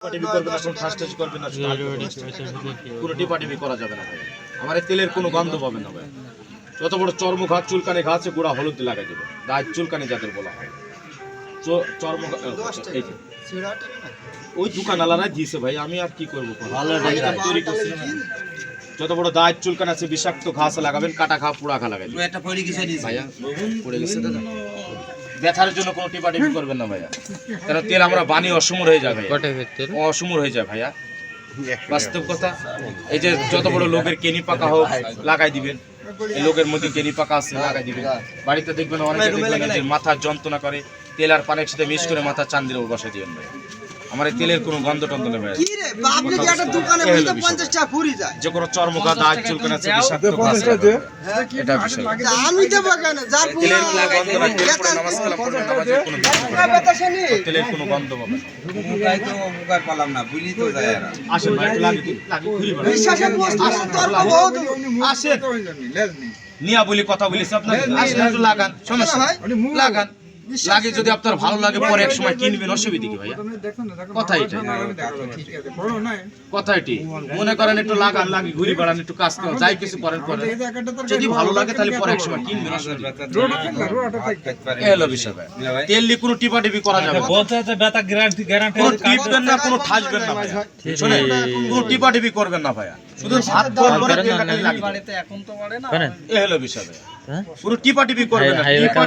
টিপাটিপি করবে না কোনো ঠাস ঠাস করবে না শুধু হালকা করে। কোনো টিপাটিপি করা যাবে না ভাই। আমার এই তেলের কোনো গন্ধ পাবে না ভাই। যত বড় চর্ম ঘাত চুলকানি ঘা আছে গুঁড়া হলুদ দিয়ে লাগাই দেবে গায়ে চুলকানি যাদের বলা হয়। চর্ম এই যে। ওই দোকান আলাদাই দিয়েছে ভাই আমি আর কি করব তৈরি করছি। যত বড় দায় চুলকানি আছে বিষাক্ত ঘাস লাগাবেন কাটা ঘা পোড়া ঘা লাগাই একটা পড়ে গেছে ভাইয়া পড়ে গেছে দাদা। ব্যথার জন্য কোনো টিপাটিপি করবেন না ভাইয়া। কারণ তেল আমরা বানিয়ে অসমর হয়ে যাবে অসমর হয়ে যায় ভাইয়া। বাস্তব কথা এই যে যত বড় লোকের কেনি পাকা হোক লাগাই দিবেন। এই লোকের মধ্যে কেনি পাকা আছে লাগাই দিবেন। বাড়িতে দেখবেন অনেকে দেখবেন যে মাথার যন্ত্রণা করে তেল আর পানের সাথে মিক্স করে মাথা চান্দির বসে দিবেন ভাই আমার এই তেলের কোনো গন্ধ টন্ধ নেই ভাইয়া। কি রে আপনি যে একটা দোকানে এই হলো বসে বিষয়। পঞ্চাশ টাকা ফুরি যায়। যে কোনো চর্মকা দাগ চুলকানি আছে বিষাক্ত লাগাবেন। এটা বিষয়। আমি দেবো কেন? যার তেলের কোনো গন্ধ তেল পরে নামাজ কালাম কোনো তেলের কোনো গন্ধ না। তো পালাম না বুঝলি তো যায়। আসেন ভাই লাগে লাগে ঘুরি তর্ক বহুত নিয়া বলি কথা বলিস আপনার আসেন লাগান সমস্যা লাগান। লাগে যদি আপনার ভালো লাগে পরে এক সময় কিনবেন অসুবিধা কি ভাইয়া? কথা এটাই। কথা এটি মনে করেন একটু লাগান লাগে ঘুরি বেড়ান একটু কাজ করেন যাই কিছু করেন করেন। যদি ভালো লাগে তাহলে পরে এক সময় কিনবেন অসুবিধা কি? বিষয় ভাই। তেল দিয়ে কোনো টিপা টিপি করা যাবে? বলতে হচ্ছে বেতা গ্যারান্টি গ্যারান্টি কোনো টিপবেন না কোনো ঠাসবেন না ভাইয়া। শুনে কোনো টিপা টিপি করবেন না ভাইয়া। শুধু হাত ধোয়ার পরে তেলটা খালি লাগিয়ে দেবেন। এখন তো পারে না। এই হলো বিষয় ভাইয়া। পুরো টিপা টিপি করবেন না। টিপা